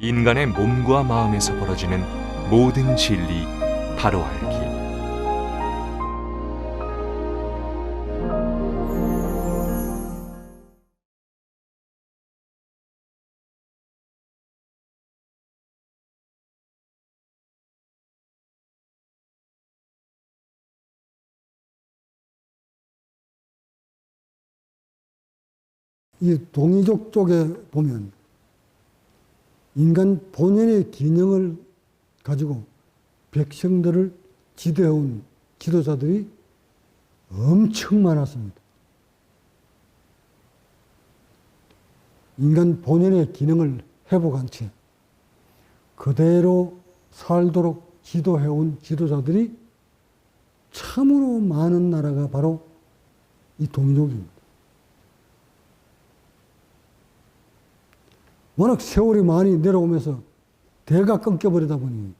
인간의 몸과 마음에서 벌어지는 모든 진리 바로 알기. 이 동이족 쪽에 보면 인간 본연의 기능을 가지고 백성들을 지도해온 지도자들이 엄청 많았습니다. 인간 본연의 기능을 회복한 채 그대로 살도록 지도해온 지도자들이 참으로 많은 나라가 바로 이 동족입니다. 워낙 세월이 많이 내려오면서 대가 끊겨버리다 보니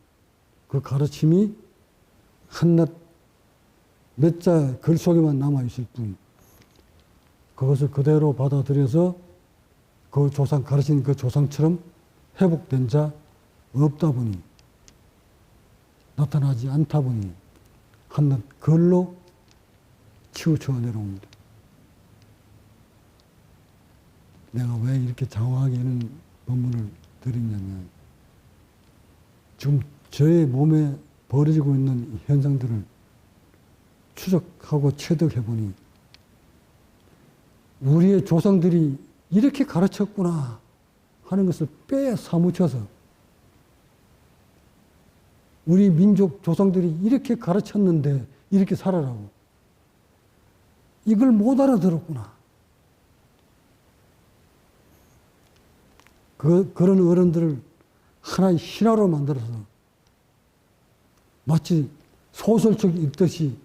그 가르침이 한낱 몇 자 글 속에만 남아있을 뿐 그것을 그대로 받아들여서 그 조상, 가르친 그 조상처럼 회복된 자 없다 보니 나타나지 않다 보니 한낱 글로 치우쳐 내려옵니다. 내가 왜 이렇게 장황하게 이 런 본문을 드리냐면 지금 저의 몸에 벌어지고 있는 이 현상들을 추적하고 체득해 보니 우리의 조상들이 이렇게 가르쳤구나 하는 것을 빼 사무쳐서 우리 민족 조상들이 이렇게 가르쳤는데 이렇게 살아라고 이걸 못 알아들었구나. 그, 그런 어른들을 하나의 신화로 만들어서 마치 소설책 읽듯이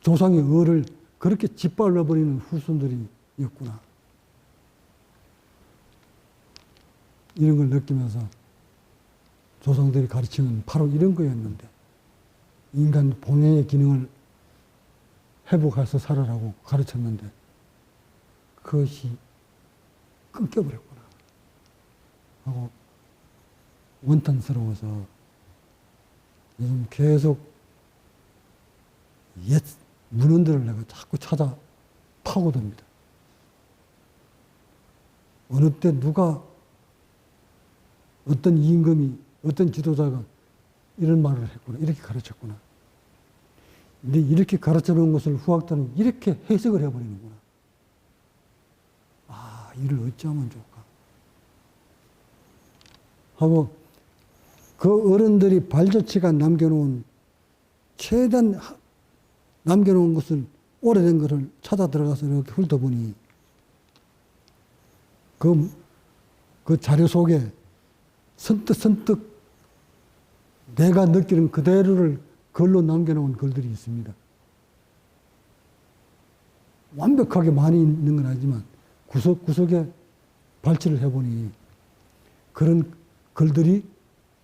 조상의 의를 그렇게 짓밟아버리는 후손들이 있구나. 이런 걸 느끼면서 조상들이 가르치는 바로 이런 거였는데 인간 본연의 기능을 회복해서 살아라고 가르쳤는데 그것이 끊겨버렸구나. 하고 원탄스러워서 요즘 계속 옛 문헌들을 내가 자꾸 찾아 파고듭니다. 어느 때 누가 어떤 임금이 어떤 지도자가 이런 말을 했구나 이렇게 가르쳤구나. 근데 이렇게 가르쳐 놓은 것을 후학들은 이렇게 해석을 해버리는구나. 아, 이를 어찌하면 좋을까? 하고 그 어른들이 발자취가 남겨놓은 최대한 하- 남겨놓은 것을 오래된 것을 찾아 들어가서 이렇게 훑어보니 그, 그 자료 속에 선뜻 선뜻 내가 느끼는 그대로를 글로 남겨놓은 글들이 있습니다. 완벽하게 많이 있는 건 아니지만 구석구석에 발치를 해보니 그런 글들이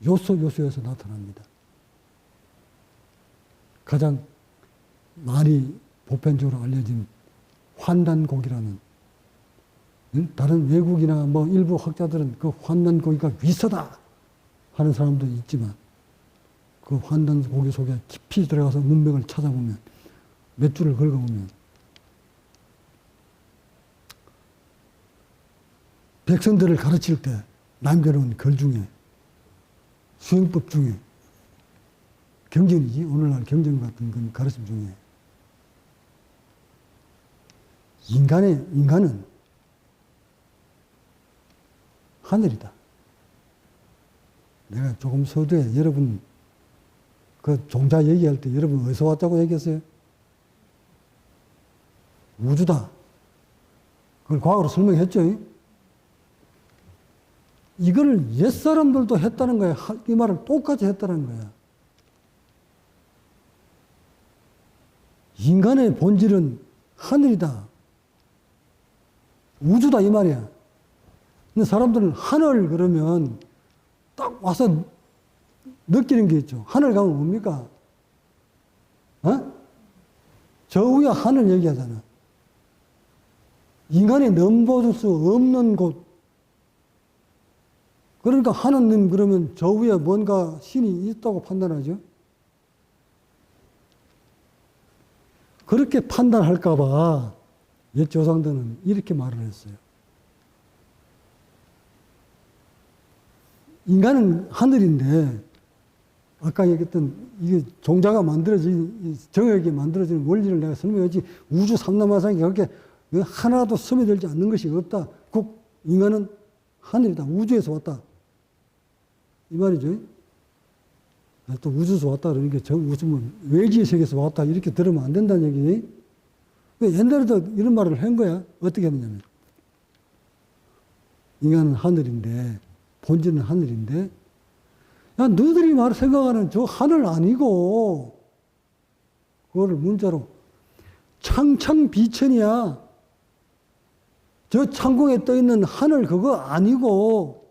요소 요소에서 나타납니다. 가장 많이 보편적으로 알려진 환단곡이라는 응? 다른 외국이나 뭐 일부 학자들은 그 환단곡이가 위서다 하는 사람도 있지만 그 환단곡이 속에 깊이 들어가서 문맥을 찾아보면 몇 줄을 긁어보면 백성들을 가르칠 때 남겨놓은 글 중에 수행법 중에 경전이지 오늘날 경전 같은 건 가르침 중에 인간의 인간은 하늘이다. 내가 조금 서두에 여러분 그 종자 얘기할 때 여러분 어디서 왔다고 얘기했어요? 우주다. 그걸 과거로 설명했죠. 이걸 옛사람들도 했다는. 하- 이 말을 똑같이 했다는 거야. 인간의 본질은 하늘이다. 우주다 이 말이야. 근데 사람들은 하늘 그러면 딱 와서 느끼는 게 있죠. 하늘 가면 뭡니까? 어? 저 위에 하늘 얘기하잖아. 인간이 넘보줄 수 없는 곳, 그러니까 하나님 그러면 저 위에 뭔가 신이 있다고 판단하죠. 그렇게 판단할까봐 옛 조상들은 이렇게 말을 했어요. 인간은 하늘인데 아까 얘기했던 이게 종자가 만들어진 이 정역이 만들어지는 원리를 내가 설명했지 우주 삼라마상이 그렇게 하나도 스며들지 않는 것이 없다. 국 인간은 하늘이다. 우주에서 왔다. 이 말이죠. 또 우주에서 왔다 그러니까 저뭐 외지의 세계에서 왔다 이렇게 들으면 안 된다는 얘기지. 왜 옛날에도 이런 말을 한 거야. 어떻게 하느냐면 인간은 하늘인데 본질은 하늘인데 야 너희들이 말 생각하는 저 하늘 아니고 그거를 문자로 창창비천이야. 저 창공에 떠 있는 하늘 그거 아니고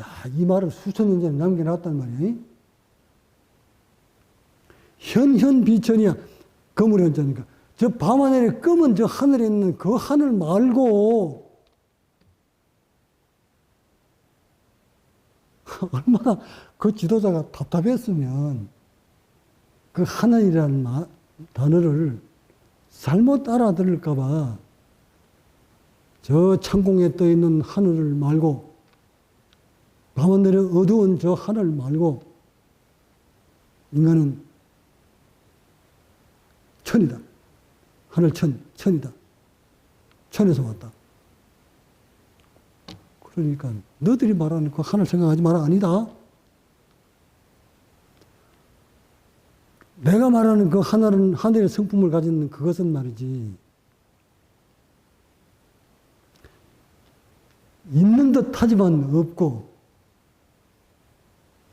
야, 이 말을 수천 년 전에 남겨놨단 말이야. 현현 비천이야. 거물현자니까. 저 밤하늘에 검은 저 하늘에 있는 그 하늘 말고 얼마나 그 지도자가 답답했으면 그 하늘이라는 마- 단어를 잘못 알아들을까봐 저 창공에 떠 있는 하늘을 말고 밤하늘에 어두운 저 하늘 말고 인간은 천이다. 하늘 천, 천이다. 천에서 왔다. 그러니까 너들이 말하는 그 하늘 생각하지 마라 아니다. 내가 말하는 그 하늘은 하늘의 성품을 가진 그것은 말이지. 있는 듯 하지만 없고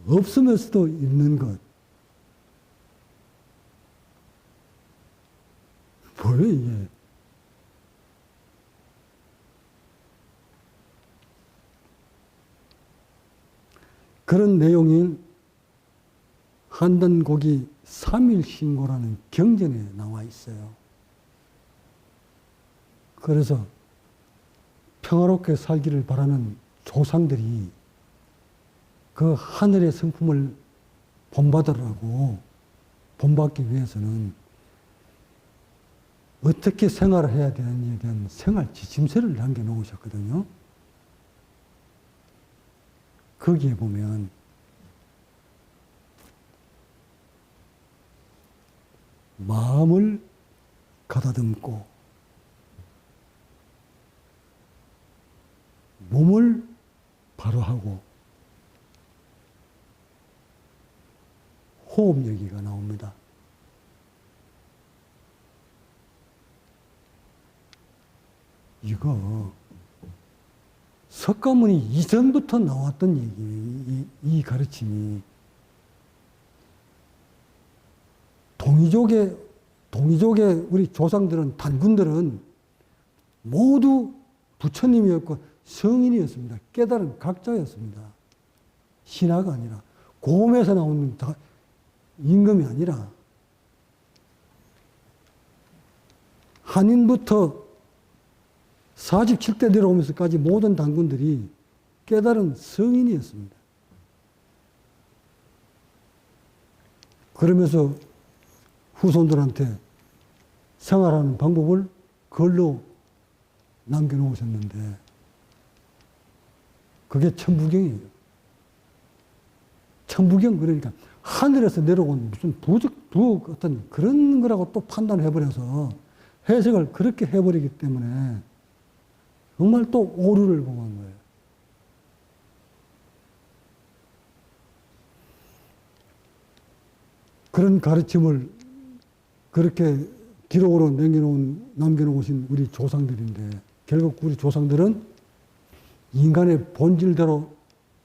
없으면서도 있는 것. 뭐예요, 이게? 그런 내용이 한단곡이 삼일신고라는 경전에 나와 있어요. 그래서 평화롭게 살기를 바라는 조상들이 그 하늘의 성품을 본받으라고 본받기 위해서는 어떻게 생활을 해야 되는지에 대한 생활 지침서를 남겨놓으셨거든요. 거기에 보면 마음을 가다듬고 몸을 바로하고 호흡 얘기가 나옵니다. 이거 석가모니 이전부터 나왔던 얘기, 이, 이 가르침이 동이족의 동이족의 우리 조상들은 단군들은 모두 부처님이었고 성인이었습니다. 깨달은 각자였습니다. 신화가 아니라 곰에서 나오는 다 임금이 아니라 한인부터 47대 내려오면서까지 모든 당군들이 깨달은 성인이었습니다. 그러면서 후손들한테 생활하는 방법을 글로 남겨놓으셨는데 그게 천부경이에요. 천부경 그러니까 하늘에서 내려온 무슨 부적 부 어떤 그런 거라고 또 판단해버려서 해석을 그렇게 해버리기 때문에 정말 또 오류를 범한 거예요. 그런 가르침을 그렇게 기록으로 남겨놓은, 남겨놓으신 우리 조상들인데, 결국 우리 조상들은 인간의 본질대로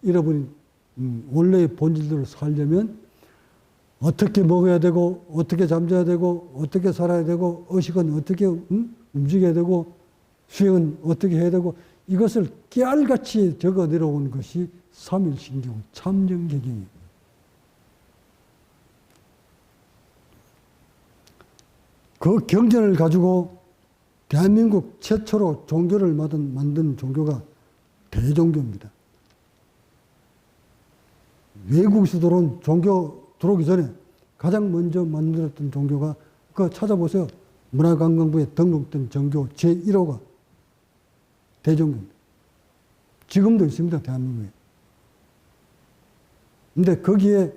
잃어버린, 음, 원래의 본질대로 살려면 어떻게 먹어야 되고, 어떻게 잠자야 되고, 어떻게 살아야 되고, 의식은 어떻게 음? 움직여야 되고, 수행은 어떻게 해야 되고, 이것을 깨알같이 적어 내려온 것이 삼일신경, 참정개경입니다. 그 경전을 가지고 대한민국 최초로 종교를 만든, 만든 종교가 대종교입니다. 외국에서 들어온 종교 들어오기 전에 가장 먼저 만들었던 종교가 그거 찾아보세요. 문화관광부에 등록된 종교 제1호가 대종교입니다. 지금도 있습니다. 대한민국에. 근데 거기에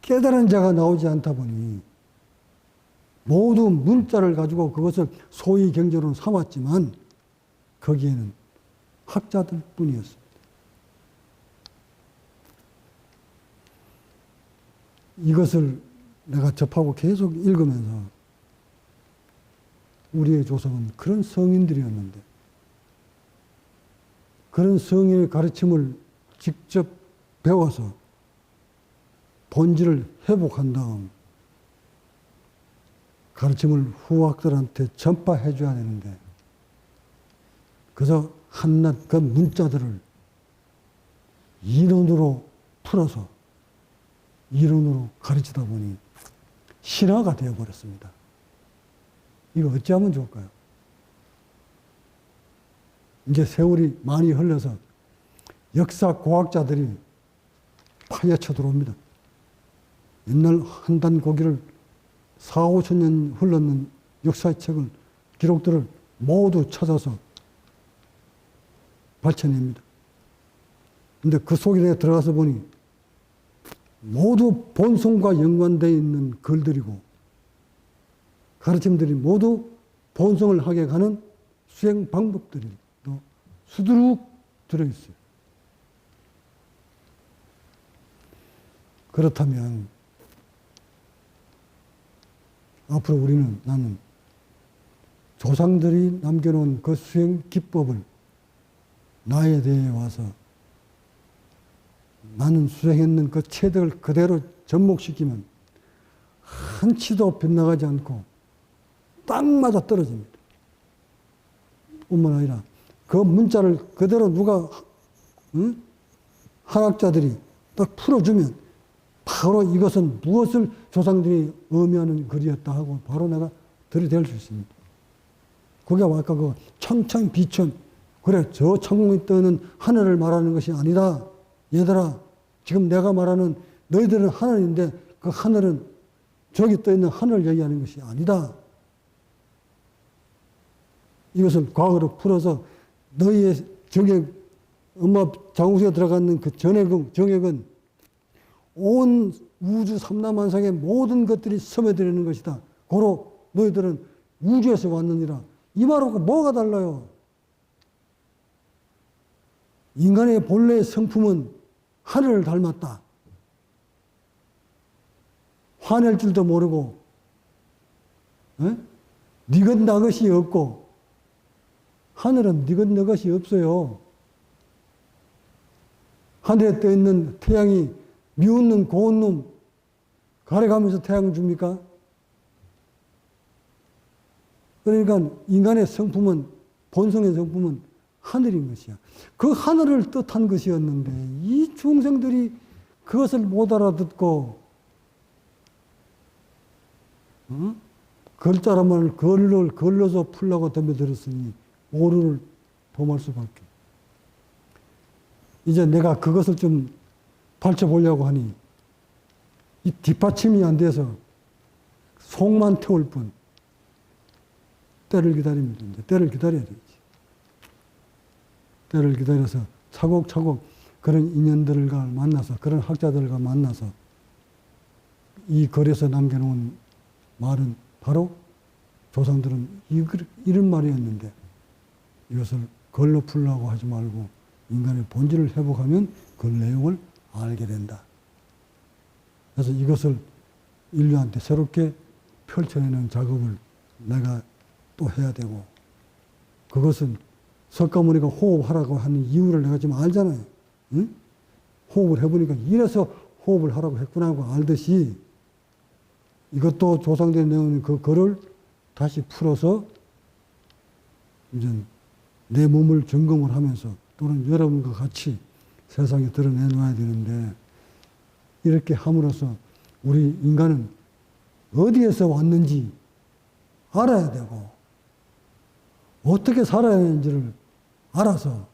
깨달은 자가 나오지 않다 보니 모두 문자를 가지고 그것을 소위 경제로 삼았지만 거기에는 학자들 뿐이었습니 이것을 내가 접하고 계속 읽으면서 우리의 조상은 그런 성인들이었는데 그런 성인의 가르침을 직접 배워서 본질을 회복한 다음 가르침을 후학들한테 전파해 줘야 되는데 그래서 한낱 그 문자들을 이론으로 풀어서 이론으로 가르치다 보니 신화가 되어버렸습니다. 이거 어찌하면 좋을까요? 이제 세월이 많이 흘러서 역사 고학자들이 파헤쳐 들어옵니다. 옛날 한단 고기를 4, 5천 년 흘렀는 역사의 책을, 기록들을 모두 찾아서 발췌냅니다. 근데 그 속에 들어가서 보니 모두 본성과 연관되어 있는 글들이고 가르침들이 모두 본성을 하게 가는 수행 방법들이 또 수두룩 들어있어요. 그렇다면 앞으로 우리는 나는 조상들이 남겨놓은 그 수행 기법을 나에 대해 와서 나는 수행했는 그 체득을 그대로 접목시키면 한치도 빗나가지 않고 딱 맞아 떨어집니다. 뿐만 아니라 그 문자를 그대로 누가 응? 한학자들이 딱 풀어주면 바로 이것은 무엇을 조상들이 의미하는 글이었다 하고 바로 내가 들이댈 수 있습니다. 그게 아까 그 청천비천 그래 저 천공이 떠는 하늘을 말하는 것이 아니다. 얘들아 지금 내가 말하는 너희들은 하늘인데 그 하늘은 저기 떠 있는 하늘을 얘기하는 것이 아니다. 이것을 과거로 풀어서 너희의 정액 엄마 장우수에 들어가는 그 전액은 정액은 온 우주 삼라만상의 모든 것들이 스며들는 것이다. 고로 너희들은 우주에서 왔느니라. 이 말하고 뭐가 달라요? 인간의 본래의 성품은 하늘을 닮았다. 화낼 줄도 모르고, 에? 니건 나 것이 없고, 하늘은 니건 너 것이 없어요. 하늘에 떠 있는 태양이 미웃는 고운 놈 가래가면서 태양 줍니까? 그러니까 인간의 성품은 본성의 성품은 하늘인 것이야. 그 하늘을 뜻한 것이었는데 이 중생들이 그것을 못 알아듣고 어? 글자라만 걸로 걸러서 풀라고 덤벼들었으니 오류를 범할 수밖에. 이제 내가 그것을 좀 밝혀보려고 하니 이 뒷받침이 안 돼서 속만 태울 뿐 때를 기다립니다. 이제 때를 기다려야 되지. 때를 기다려서 차곡차곡 그런 인연들과 만나서 그런 학자들과 만나서 이 글에서 남겨놓은 말은 바로 조상들은 이, 이런 말이었는데 이것을 글로 풀라고 하지 말고 인간의 본질을 회복하면 그 내용을 알게 된다. 그래서 이것을 인류한테 새롭게 펼쳐내는 작업을 내가 또 해야 되고 그것은 석가모니가 호흡하라고 하는 이유를 내가 지금 알잖아요. 응? 호흡을 해보니까 이래서 호흡을 하라고 했구나 하고 알듯이 이것도 조상들이 내오는 그 글을 다시 풀어서 이제 내 몸을 점검을 하면서 또는 여러분과 같이 세상에 드러내놔야 되는데 이렇게 함으로써 우리 인간은 어디에서 왔는지 알아야 되고 어떻게 살아야 하는지를 알아서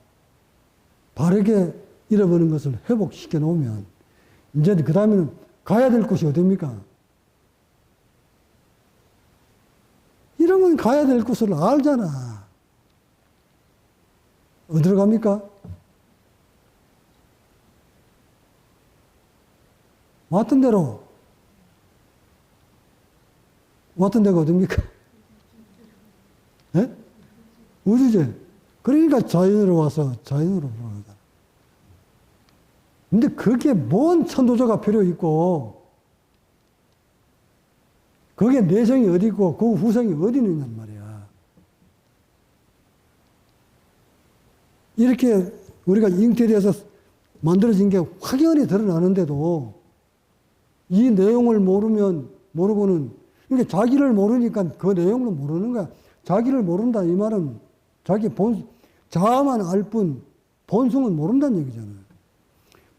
바르게 잃어버린 것을 회복시켜 놓으면 이제 그 다음에는 가야 될 곳이 어딥니까? 이러면 가야 될 곳을 알잖아. 어디로 갑니까? 왔던 대로. 왔던 데가 어딥니까? 예? 우주제. 그러니까 자연으로 와서 자연으로 돌아가잖아. 근데 그게 뭔 천도저가 필요 있고, 거기에 내성이 어디 있고, 그 후성이 어디 있느냔 말이야. 이렇게 우리가 잉태돼서 만들어진 게 확연히 드러나는데도 이 내용을 모르면, 모르고는, 그러니까 자기를 모르니까 그 내용을 모르는 거야. 자기를 모른다, 이 말은 자기 본, 자아만 알 뿐, 본성은 모른다는 얘기잖아요.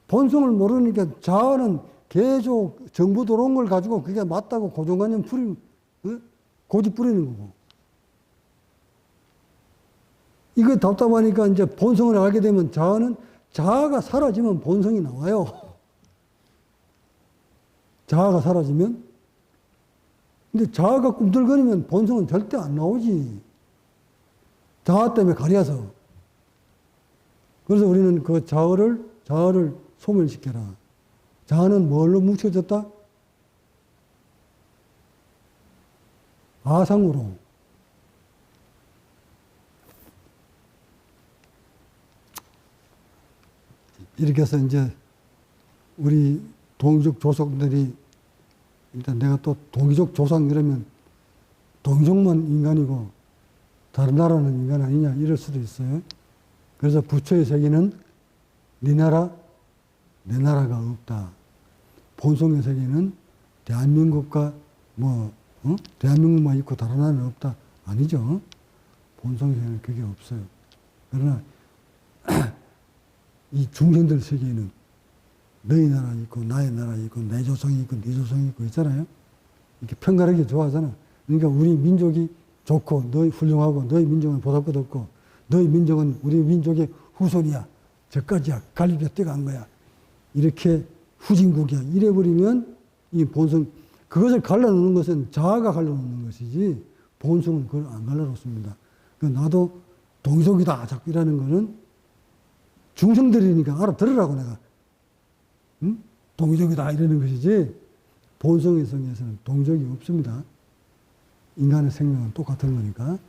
본성을 모르니까 자아는 계속 정부 들어온 걸 가지고 그게 맞다고 고정관념 풀이, 어? 고집 부리는 거고. 이거 답답하니까 이제 본성을 알게 되면 자아는 자아가 사라지면 본성이 나와요. 자아가 사라지면. 근데 자아가 꿈틀거리면 본성은 절대 안 나오지. 자아 때문에 가려서. 그래서 우리는 그 자아를, 자아를 소멸시켜라. 자아는 뭘로 뭉쳐졌다? 아상으로. 이렇게 해서 이제 우리 동이족 조상들이 일단 내가 또 동이족 조상 이러면 동이족만 인간이고 다른 나라는 인간 아니냐 이럴 수도 있어요. 그래서 부처의 세계는 네 나라, 내 나라가 없다. 본성의 세계는 대한민국과 뭐 어? 대한민국만 있고 다른 나라는 없다. 아니죠. 본성의 세계는 그게 없어요. 그러나 이 중생들 세계에는 너희 나라 있고 나의 나라 있고 내 조상이 있고 네 조상이 있고 있잖아요. 이렇게 편가르게 좋아하잖아. 그러니까 우리 민족이 좋고 너희 훌륭하고 너희 민족은 보잘것 없고 너희 민족은 우리 민족의 후손이야. 저까지야. 갈비뼈 뛰어간 거야. 이렇게 후진국이야. 이래버리면 이 본성 그것을 갈라놓는 것은 자아가 갈라놓는 것이지 본성은 그걸 안 갈라놓습니다. 그 나도 동족이다 자꾸 이라는 거는 중생들이니까 알아들으라고 내가 응? 동족이다 이러는 것이지 본성의 성에서는 동족이 없습니다. 인간의 생명은 똑같은 거니까.